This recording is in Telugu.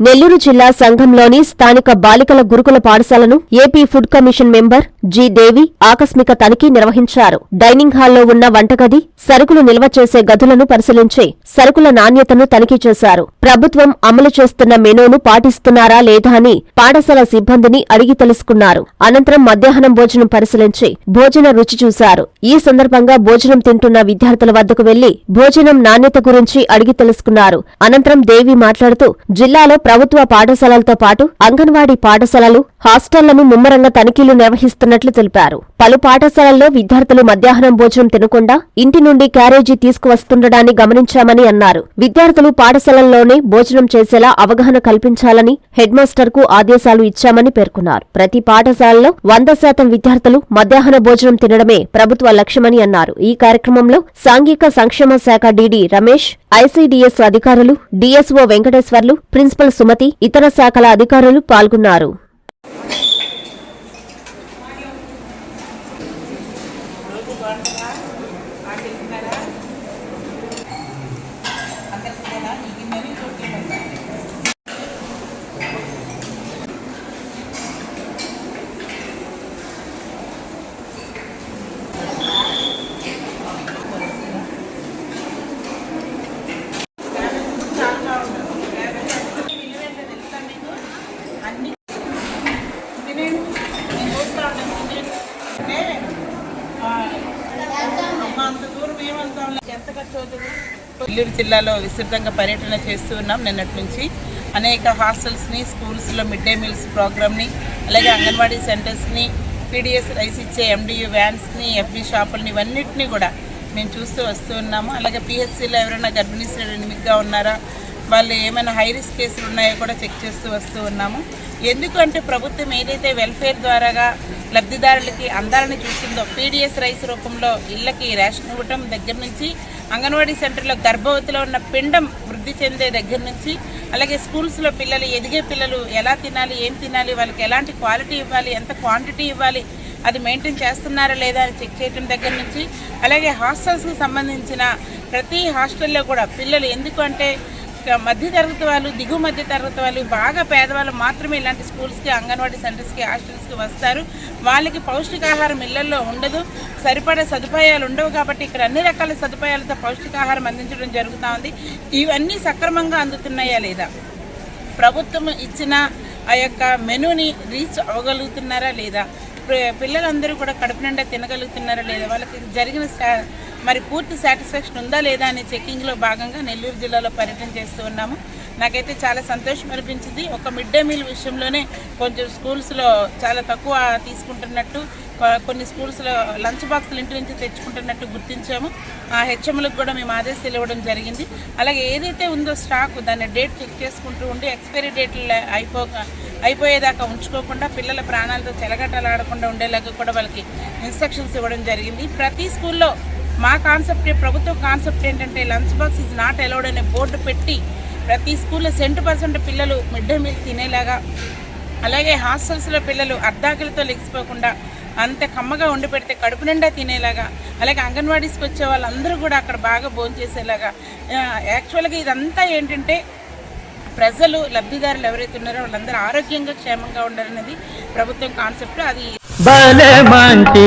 నెల్లూరు జిల్లా సంఘంలోని స్థానిక బాలికల గురుకుల పాఠశాలను AP food commission member G Devi ఆకస్మిక తనిఖీ నిర్వహించారు. డైనింగ్ హాల్లో ఉన్న వంటగది సరుకులు నిల్వ చేసే గదులను పరిశీలించి సరుకుల నాణ్యతను తనిఖీ చేశారు. ప్రభుత్వం అమలు చేస్తున్న మెనూను పాటిస్తున్నారా లేదా అని పాఠశాల సిబ్బందిని అడిగి తెలుసుకున్నారు. అనంతరం మధ్యాహ్నం భోజనం పరిశీలించి భోజన రుచి చూశారు. ఈ సందర్భంగా భోజనం తింటున్న విద్యార్థుల వద్దకు వెళ్ళి భోజనం నాణ్యత గురించి అడిగి తెలుసుకున్నారు. అనంతరం దేవి మాట్లాడుతూ జిల్లాలో ప్రభుత్వ పాఠశాలలతో పాటు అంగన్వాడీ పాఠశాలలు హాస్టళ్ళను ముమ్మరంగా తనిఖీలు నిర్వహిస్తున్నట్లు తెలిపారు. పలు పాఠశాలల్లో విద్యార్థులు మధ్యాహ్నం భోజనం తినకుండా ఇంటి నుండి క్యారేజీ తీసుకువస్తుండడాన్ని గమనించామని అన్నారు. విద్యార్థులు పాఠశాలల్లోనే భోజనం చేసేలా అవగాహన కల్పించాలని హెడ్మాస్టర్కు ఆదేశాలు ఇచ్చామని పేర్కొన్నారు. ప్రతి పాఠశాలలో వంద శాతం విద్యార్థులు మధ్యాహ్న భోజనం తినడమే ప్రభుత్వ లక్ష్యమని అన్నారు. ఈ కార్యక్రమంలో సాంఘిక సంక్షేమ శాఖ డీడీ రమేష్ ఐసీడీఎస్ అధికారులు డీఎస్ఓ వెంకటేశ్వర్లు ప్రిన్సిపల్ సుమతి ఇతర శాఖల అధికారులు పాల్గొన్నారు. నెల్లూరు జిల్లాలో విస్తృతంగా పర్యటన చేస్తూ ఉన్నాం నిన్నటి నుంచి. అనేక హాస్టల్స్ని స్కూల్స్లో మిడ్ డే మీల్స్ ప్రోగ్రామ్ని అలాగే అంగన్వాడీ సెంటర్స్ని పీడిఎస్ రైస్ ఇచ్చే ఎండియూ వ్యాన్స్ని ఎఫ్బి షాపుల్ని ఇవన్నిటిని కూడా మేము చూస్తూ వస్తూ ఉన్నాము. అలాగే పిహెచ్సిలో ఎవరైనా గర్భిణీ స్త్రీలు ఉన్నారా? వాళ్ళు ఏమైనా హై రిస్క్ కేసులు ఉన్నాయో కూడా చెక్ చేస్తూ వస్తూ ఉన్నాము. ఎందుకంటే ప్రభుత్వం ఏదైతే వెల్ఫేర్ ద్వారాగా లబ్ధిదారులకి అందాలని చూసిందో పీడిఎస్ రైస్ రూపంలో ఇళ్ళకి రేషన్ ఇవ్వటం దగ్గర నుంచి అంగన్వాడీ సెంటర్లో గర్భవతిలో ఉన్న పిండం వృద్ధి చెందే దగ్గర నుంచి అలాగే స్కూల్స్లో పిల్లలు ఎదిగే పిల్లలు ఎలా తినాలి ఏం తినాలి వాళ్ళకి ఎలాంటి క్వాలిటీ ఇవ్వాలి ఎంత క్వాంటిటీ ఇవ్వాలి అది మెయింటైన్ చేస్తున్నారా లేదా అని చెక్ చేయడం దగ్గర నుంచి అలాగే హాస్టల్స్కి సంబంధించిన ప్రతి హాస్టల్లో కూడా పిల్లలు ఎందుకు అంటే మధ్య తరగతి వాళ్ళు దిగువ మధ్య తరగతి వాళ్ళు బాగా పేదవాళ్ళు మాత్రమే ఇలాంటి స్కూల్స్కి అంగన్వాడీ సెంటర్స్కి హాస్టల్స్కి వస్తారు. వాళ్ళకి పౌష్టికాహారం ఇళ్ళలో ఉండదు. సరిపడే సదుపాయాలు ఉండవు కాబట్టి ఇక్కడ అన్ని రకాల సదుపాయాలతో పౌష్టికాహారం అందించడం జరుగుతూ ఉంది. ఇవన్నీ సక్రమంగా అందుతున్నాయా లేదా? ప్రభుత్వం ఇచ్చిన ఆ యొక్క మెనూని రీచ్ అవ్వగలుగుతున్నారా లేదా? పిల్లలందరూ కూడా కడుపు నిండా తినగలుగుతున్నారా లేదా? వాళ్ళకి జరిగిన మరి పూర్తి సాటిస్ఫాక్షన్ ఉందా లేదా అనే చెకింగ్లో భాగంగా నెల్లూరు జిల్లాలో పర్యటన చేస్తూ ఉన్నాము. నాకైతే చాలా సంతోషం అనిపించింది. ఒక మిడ్ డే మీల్ విషయంలోనే కొంచెం స్కూల్స్లో చాలా తక్కువ తీసుకుంటున్నట్టు కొన్ని స్కూల్స్లో లంచ్ బాక్సులు ఇంటి నుంచి తెచ్చుకుంటున్నట్టు గుర్తించాము. ఆ హెచ్ఎంలకు కూడా మేము ఆదేశాలు ఇవ్వడం జరిగింది. అలాగే ఏదైతే ఉందో స్టాక్ దాన్ని డేట్ చెక్ చేసుకుంటూ ఉండి ఎక్స్పైరీ డేట్లు అయిపో అయిపోయేదాకా ఉంచుకోకుండా పిల్లల ప్రాణాలతో చెలగటలాడకుండా ఉండేలాగా కూడా వాళ్ళకి ఇన్స్ట్రక్షన్స్ ఇవ్వడం జరిగింది. ప్రతి స్కూల్లో మా కాన్సెప్ట్ ప్రభుత్వ కాన్సెప్ట్ ఏంటంటే lunch box is not allowed అనే బోర్డు పెట్టి ప్రతి స్కూల్లో సెంటు పర్సెంట్ పిల్లలు మిడ్ డే మీల్ తినేలాగా. అలాగే హాస్టల్స్లో పిల్లలు అర్ధాకలితో లెగిసిపోకుండా అంత కమ్మగా వండి పెడితే కడుపు నిండా తినేలాగా. అలాగే అంగన్వాడీస్కి వచ్చే వాళ్ళందరూ కూడా అక్కడ బాగా భోంచేసేలాగా యాక్చువల్గా ఇదంతా ఏంటంటే ప్రజలు లబ్ధిదారులు ఎవరైతే ఉన్నారో వాళ్ళందరూ ఆరోగ్యంగా క్షేమంగా ఉండాలనేది ప్రభుత్వం కాన్సెప్ట్. అది భలే మంచి